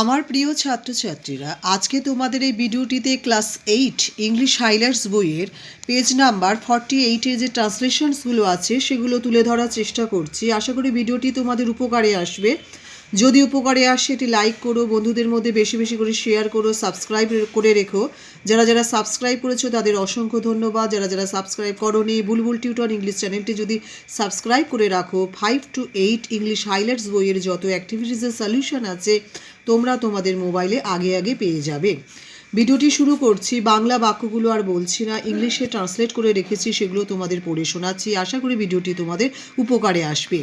আমার প্রিয় ছাত্রছাত্রীরা, আজকে তোমাদের এই ভিডিওটিতে ক্লাস এইট ইংলিশ হাইলাইটস বইয়ের পেজ নাম্বার ফর্টি এইটের যে ট্রান্সলেশনসগুলো আছে, সেগুলো তুলে ধরার চেষ্টা করছি। আশা করি ভিডিওটি তোমাদের উপকারে আসবে। যদি উপকারে আসে, এটি লাইক করো, বন্ধুদের মধ্যে বেশি বেশি করে শেয়ার করো সাবস্ক্রাইব করে রেখো। যারা যারা সাবস্ক্রাইব করেছ, তাদের অসংখ্য ধন্যবাদ। যারা যারা সাবস্ক্রাইব করোনি, বুলবুল টিউটর ইংলিশ চ্যানেলটি যদি সাবস্ক্রাইব করে রাখো five to eight English highlights বইয়ের যত অ্যাক্টিভিটিসের সলিউশন আছে, তোমরা তোমাদের মোবাইলে আগে আগে পেয়ে যাবে। ভিডিওটি শুরু করছি, বাংলা বাক্যগুলো আর বলছি না, ইংলিশে ট্রান্সলেট করে রেখেছি, সেগুলো তোমাদের পড়ে শোনাচ্ছি। আশা করি ভিডিওটি তোমাদের উপকারে আসবে।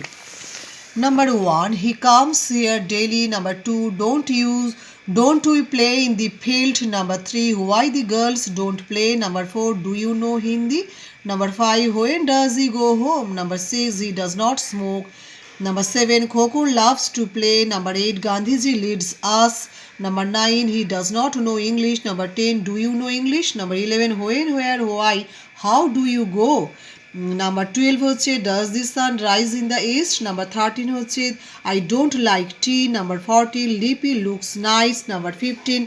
Number one, he comes here daily. Number two, don't use, don't we play in the field? Number three, why the girls don't play? Number four, do you know Hindi? Number five, when does he go home? Number six, he does not smoke. Number seven, Coco loves to play. Number eight, Gandhiji leads us. Number nine, he does not know English. Number ten, do you know English? Number eleven, when, where, why, how do you go? Number twelve হচ্ছে does the sun rise in the east number thirteen হচ্ছে I don't like tea number fourteen Lipi looks nice number fifteen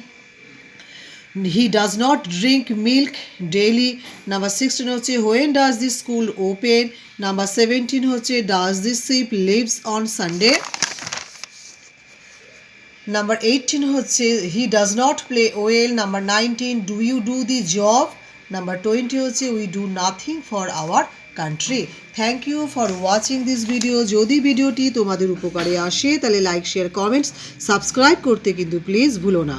he does not drink milk daily number sixteen হচ্ছে when does the school open number seventeen হচ্ছে does the ship leaves on Sunday number eighteen হচ্ছে he does not play well number nineteen do you do the job number twenty হচ্ছে we do nothing for our country thank you for watching this video যদি ভিডিওটি তোমাদের উপকারে আসে, তাহলে like share comments subscribe করতে কিন্তু প্লিজ ভুলো না।